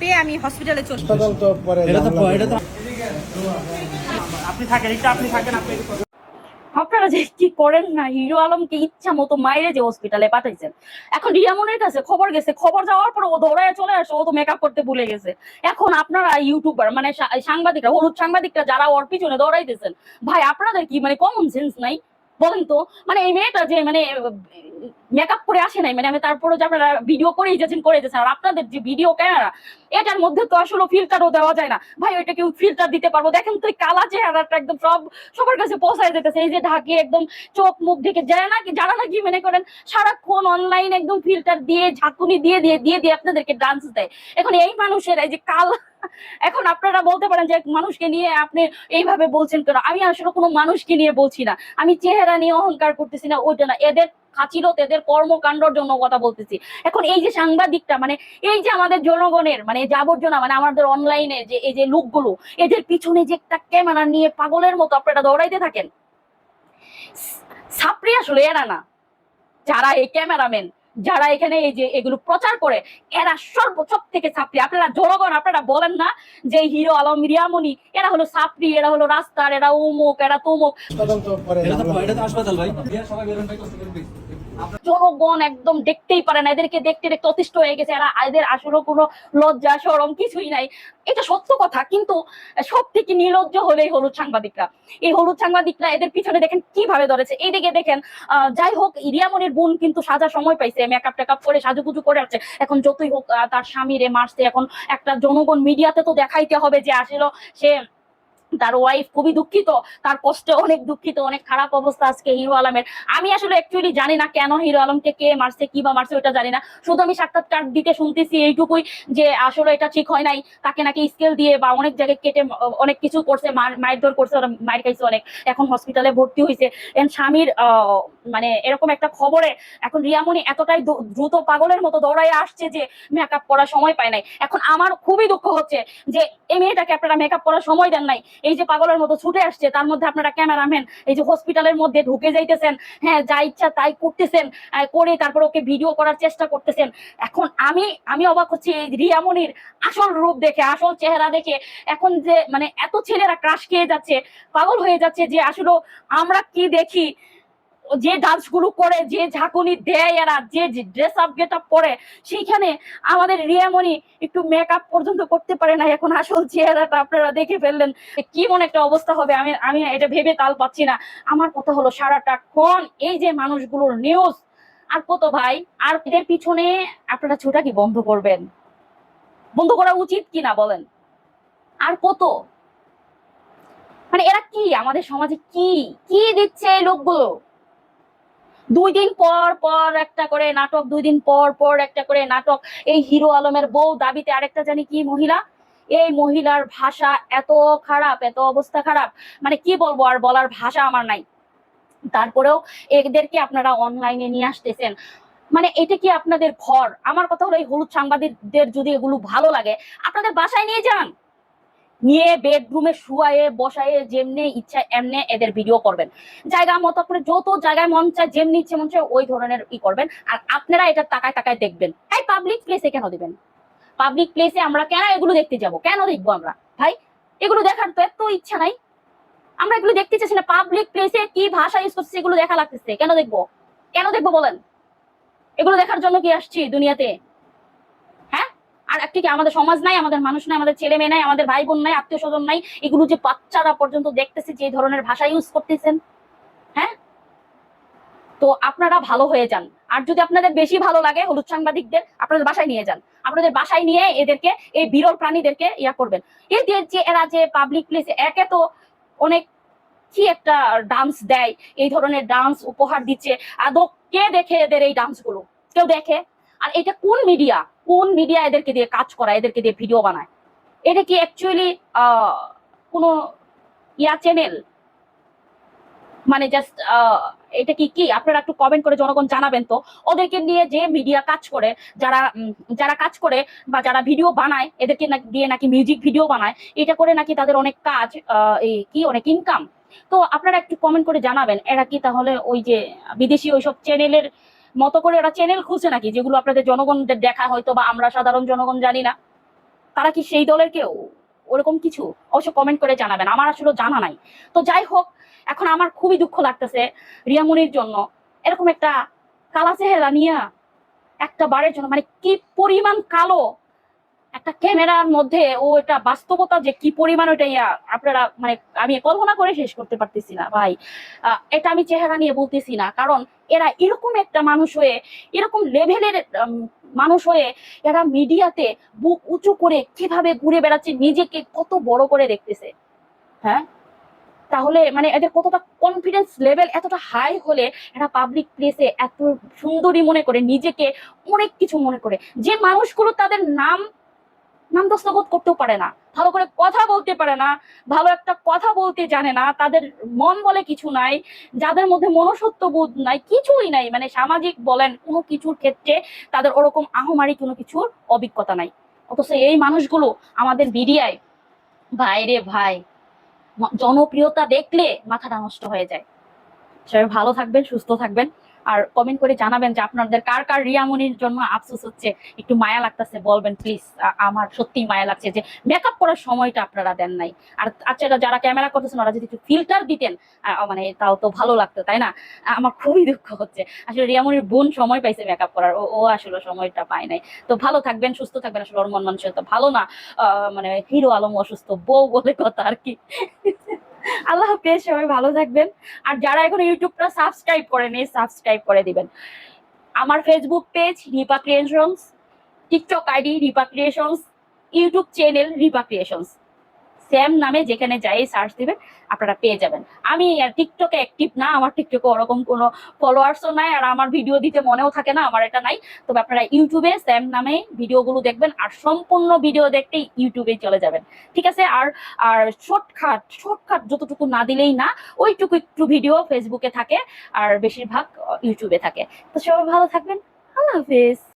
পেয়ে আমি হসপিটালে চলে হাসপাতাল তো পরে এটা তো ঝামেলা এটা তো আপনি থাকেন একটু আপনি থাকেন আপনি আপনারা যে কি করেন না হিরো আলমকে ইচ্ছা মতো মাইরে যে হসপিটালে পাঠাইছেন। এখন রিয়ামনের কাছে খবর গেছে খবর যাওয়ার পর ও দৌড়ায় চলে আসে ও তো মেকআপ করতে ভুলে গেছে। এখন আপনারা ইউটিউবার মানে সা- সাংবাদিকরা হলুদ সাংবাদিকরা যারা ওর পিছনে দৌড়াইতেছেন ভাই আপনাদের কি মানে কমন সেন্স নাই? বলেন তো মানে এই মেয়েটা যে মানে মেকআপ করে আসে নাই মানে আমি তারপরে যে আপনারা ভিডিও করেই যাচ্ছেন করে যাচ্ছেন আর আপনাদের যে ভিডিও ক্যামেরা এটার মধ্যে তো আসলে ফিল্টারও দেওয়া যায় না। ভাই, ওইটা কেউ ফিল্টার দিতে পারব? দেখেন তো কালা চেহারাটা একদম সব, সবার কাছে পৌঁছায় যেতেছে এই যে ঢাকি একদম চোখ মুখ ঢেকে যায় নাকি, যারা নাকি মনে করেন সারাক্ষণ অনলাইন একদম ফিল্টার দিয়ে, ঝাঁকুনি দিয়ে দিয়ে দিয়ে দিয়ে আপনাদেরকে ডান্স দেয়। এখন এই মানুষের এই যে কাল এখন আপনারা বলতে পারেন যে মানুষকে নিয়ে আপনি এইভাবে বলছেন কেন? আমি আসলে কোনো মানুষকে নিয়ে বলছি না। আমি চেহারা নিয়ে অহংকার করতেছি না, ওইটা না। এদের খাচিলত এদের কর্মকাণ্ডর জন্য কথা বলতেছি। এখন এই যে সাংবাদিকটা মানে এই যে আমাদের জনগণের মানে এই যে আবর্জনা মানে আমাদের অনলাইনে যে, এই যে লোকগুলো, এদের পিছনে যে একটা ক্যামেরা নিয়ে পাগলের মতো আপনারা দৌড়াইতে থাকেন? সাপ্রি আসলে এরা না। যারা এই ক্যামেরাম্যান যারা এখানে এই যে এগুলো প্রচার করে এরা সর্ব সব থেকে ছাত্রী। আপনারা জনগণ আপনারা বলেন না যে হিরো আলম রিয়ামনি এরা হলো ছাত্রী এরা হলো রাস্তার এরা উমুক এরা তুমুক। জনগণ একদম দেখতেই পারে না, এদেরকে দেখতে দেখতে অতিষ্ঠ হয়ে গেছে, এরা এদের আসলে কোনো লজ্জা সরম কিছুই নাই। এটা সত্য কথা, কিন্তু সব থেকে নির্লজ্জ হলেই হলুদ সাংবাদিকরা। এই হলুদ সাংবাদিকরা এদের পিছনে দেখেন কীভাবে ধরেছে। এইদিকে দেখেন যাই হোক রিয়ামনির বোন কিন্তু সাজা সময় পাইছে মেকআপ টেকআপ করে সাজুগুজু করে আছে এখন যতই হোক তার স্বামীরে মারছে, এখন একটা জনগণ মিডিয়াতে তো দেখাইতে হবে যে আসলে সে তার ওয়াইফ খুবই দুঃখিত, তার কষ্টে অনেক দুঃখিত, অনেক খারাপ অবস্থা আজকে হিরো আলমের। আমি আসলে অ্যাকচুয়ালি জানি না কেন হিরো আলমকে কে মারছে, কি বা মারছে, ওটা জানি না। শুধু আমি সাক্ষাৎকার দিতে শুনতেছি এইটুকুই যে আসলে এটা ঠিক হয় নাই, তাকে নাকি স্কেল দিয়ে বা অনেক জায়গায় কেটে, অনেক কিছু করছে, মার- মারধর করছে মার খাইছে অনেক। এখন হসপিটালে ভর্তি হয়েছে। এন স্বামীর মানে এরকম একটা খবরে এখন রিয়ামণি এতটাই দ্রুত পাগলের মতো দৌড়াই আসছে যে মেকআপ করার সময় পায় নাই। এখন আমার খুবই দুঃখ হচ্ছে যে এই মেয়েটাকে আপনারা মেকআপ করার সময় দেন নাই। এই যে পাগলের মতো ছুটে আসছে, তার মধ্যে আপনারা ক্যামেরাম্যান, এই যে হসপিটালের মধ্যে ঢুকে যাইতেছেন হ্যাঁ যা ইচ্ছা তাই করতেছেন করে তারপর ওকে ভিডিও করার চেষ্টা করতেছেন। এখন আমি আমি অবাক হচ্ছি, এই রিয়ামনির আসল রূপ দেখে, আসল চেহারা দেখে এখন যে মানে এত ছেলেরা ক্রাশ খেয়ে যাচ্ছে, পাগল হয়ে যাচ্ছে যে আসলে আমরা কি দেখি? যে ডান্সগুলো করে, যে ঝাঁকুনি দেয় এরা, যে ড্রেস আপ গেট আপ পরে সেইখানে আমাদের রিয়ামণি একটু মেকআপ পর্যন্ত করতে পারে না এখন আসল চেহারাটা আপনারা দেখে ফেললেন কি মনে একটা অবস্থা হবে। আমি আমি এটা ভেবে তাল পাচ্ছি না। আমার কথা হলো সারাটা ক্ষণ এই যে মানুষগুলোর নিউজ আর কত ভাই, আর এদের পিছনে আপনারা ছোটা কি বন্ধ করবেন? বন্ধ করা উচিত কি না বলেন? আর কত? মানে এরা কি? আমাদের সমাজে কি? কি দিচ্ছে এই লোকগুলো? দুই দিন পর পর একটা করে নাটক, দুই দিন পর পর একটা করে নাটক। এই হিরো আলমের বউ দাবিতে আরেকটা জানি কি মহিলা? এই মহিলার ভাষা এত খারাপ, এত অবস্থা খারাপ। মানে কি বলব আর বলার ভাষা আমার নাই। তারপরেও এদেরকে আপনারা অনলাইনে নিয়ে আসতেছেন। মানে এটা কি আপনাদের ঘর? আমার কথা হলো এই হলুদ সাংবাদিকদের যদি এগুলো ভালো লাগে, আপনাদের বাসায় নিয়ে যান। নিয়ে বেডরুমে শুয়ায়ে, বসায়ে, যেমনি ইচ্ছা এমনি এদের ভিডিও করবেন। জায়গা মতো করে যত জায়গায় মন চায়, যেমনি ইচ্ছে মন চায়, ওই ধরনের ই করবেন। আর আপনারা এটা তাকায় তাকায় দেখবেন। এই পাবলিক প্লেসে কেন দিবেন? পাবলিক প্লেসে আমরা কেন এগুলো দেখতে যাব? কেন দেখব আমরা? ভাই, এগুলো দেখার তো এত ইচ্ছা নাই। আমরা এগুলো দেখতে চাইছি না। পাবলিক প্লেসে কি ভাষা ইউজ করছে এগুলো দেখা লাগতেছে। কেন দেখব? কেন দেখব বলেন? এগুলো দেখার জন্য কি আসছি দুনিয়াতে? আর একটি কি আমাদের সমাজ নাই, আমাদের মানুষ নাই, আমাদের ছেলে মেয়ে নাই, আমাদের ভাই বোন নাই, আত্মীয় স্বজন নাই, এগুলো যে বাচ্চারা পর্যন্ত দেখতেছে যে ধরনের ভাষা ইউজ করতেছেন হ্যাঁ? তো আপনারা ভালো হয়ে যান। আর যদি আপনাদের বেশি ভালো লাগে হলুদ সাংবাদিকদের, আপনাদের বাসায় নিয়ে যান। আপনাদের বাসায় নিয়ে এদেরকে, এই বিরল প্রাণীদেরকে ইয়া করবেন। এদের যে এরা যে পাবলিক প্লেসে একে তো অনেক কি একটা ডান্স দেয়, এই ধরনের ডান্স উপহার দিচ্ছে। আদৌ কে দেখে এদের এই ডান্সগুলো? কেউ দেখে? আর এটা কোন মিডিয়া কোন মিডিয়া এদেরকে দিয়ে কাজ করা, এদেরকে দিয়ে ভিডিও বানায়? এটা কি অ্যাকচুয়ালি কোনো ইয়া চ্যানেল মানে জাস্ট এটা কি কি? আপনারা একটু কমেন্ট করে জনগণ জানাবেন তো। ওদেরকে নিয়ে যে মিডিয়া কাজ করে, যারা যারা কাজ করে বা যারা ভিডিও বানায়, এদেরকে দিয়ে নাকি মিউজিক ভিডিও বানায়, এটা করে নাকি তাদের অনেক কাজ এই কি, অনেক ইনকাম তো আপনারা একটু কমেন্ট করে জানাবেন, এরা কি তাহলে ওই যে বিদেশি ওইসব চ্যানেলের মতো করে ওরা চ্যানেল খুলছে নাকি, যেগুলো আপনাদের জনগণদের দেখা হয়তো বা আমরা সাধারণ জনগণ জানি না। তারা কি সেই দলের কেউ? ওরকম কিছু? অবশ্য কমেন্ট করে জানাবেন, আমার আসলে জানা নাই। তো যাই হোক, এখন আমার খুবই দুঃখ লাগতেছে রিয়ামনির জন্য। এরকম একটা কালা চেহারা নিয়ে একটা বারের জন্য মানে কি পরিমাণ কালো একটা ক্যামেরার মধ্যে ও এটা বাস্তবতা যে কি পরিমাণ ওটা ইয়া, আপনারা মানে আমি কল্পনা করে শেষ করতে পারতেছি না, ভাই। এটা আমি চেহারা নিয়ে বলতেছি না, কারণ এরা এরকম একটা মানুষ হয়ে, এরকম লেভেলের মানুষ হয়ে এরা মিডিয়াতে বুক উঁচু করে কীভাবে ঘুরে বেড়াচ্ছে, নিজেকে কত বড় করে দেখতেছে। হ্যাঁ? তাহলে মানে এদের কতটা কনফিডেন্স লেভেল এতটা হাই হলে এরা পাবলিক প্লেসে এত সুন্দরী মনে করে, নিজেকে অনেক কিছু মনে করে। যে মানুষগুলো তাদের নাম নাম দস্তগত করতেও পারে না, ভালো করে কথা বলতে পারে না, ভালো একটা কথা বলতে জানে না, তাদের মন বলে কিছু নাই, যাদের মধ্যে মনসত্ব বোধ নাই, কিছুই নাই মানে সামাজিক বলেন কোনো কিছুর ক্ষেত্রে তাদের ওরকম আহমারি কোনো কিছুর অভিজ্ঞতা নাই। অথচ এই মানুষগুলো আমাদের মিডিয়ায় ভাই রে ভাই, জনপ্রিয়তা দেখলে মাথাটা নষ্ট হয়ে যায়। সবাই ভালো থাকবেন, সুস্থ থাকবেন। আর কমেন্ট করে জানাবেন যে আপনাদের কার কার রিয়ামনির জন্য আফসোস হচ্ছে। একটু মায়া লাগতেছে, বলবেন প্লিজ আমার সত্যি মায়া লাগছে যে মেকআপ করার সময়টা আপনারা দেন নাই। আর আচ্ছা যারা ক্যামেরা করতেছেন, ওরা যদি একটু ফিল্টার দিতেন মানে তাও তো ভালো লাগতো, তাই না? আমার খুবই দুঃখ হচ্ছে। আসলে রিয়ামনির বোন সময় পাইছে মেকআপ করার, ও আসলে সময়টা পায় নাই। তো ভালো থাকবেন, সুস্থ থাকবেন, আসলে ওর মন মানুষের তো ভালো না। মানে হিরো আলম অসুস্থ বউ বলে কথা আর কি। আল্লাহ হাফেজ, সবাই ভালো থাকবেন। আর যারা এখন ইউটিউবটা সাবস্ক্রাইব করেন, এই সাবস্ক্রাইব করে দিবেন। আমার Facebook page Ripa creations TikTok ID Ripa creations YouTube channel Ripa creations same নামে যেখানে যাই সার্চ দিবেন, আপনারা পেয়ে যাবেন। আমি টিকটকে অ্যাক্টিভ না, আমার টিকটকে ওরকম কোনো ফলোয়ার্সও নাই, আর আমার ভিডিও দিতে মনেও থাকে না, আমার এটা নাই। তবে আপনারা ইউটিউবে সেম নামে ভিডিওগুলো দেখবেন, আর সম্পূর্ণ ভিডিও দেখতে ইউটিউবে চলে যাবেন। ঠিক আছে? আর আর শর্টকাট শর্টকাট যতটুকু না দিলেই না, ওইটুকু একটু ভিডিও ফেসবুকে থাকে, আর বেশিরভাগ ইউটিউবে থাকে। তো সবাই ভালো থাকবেন। আল্লাহ হাফিজ।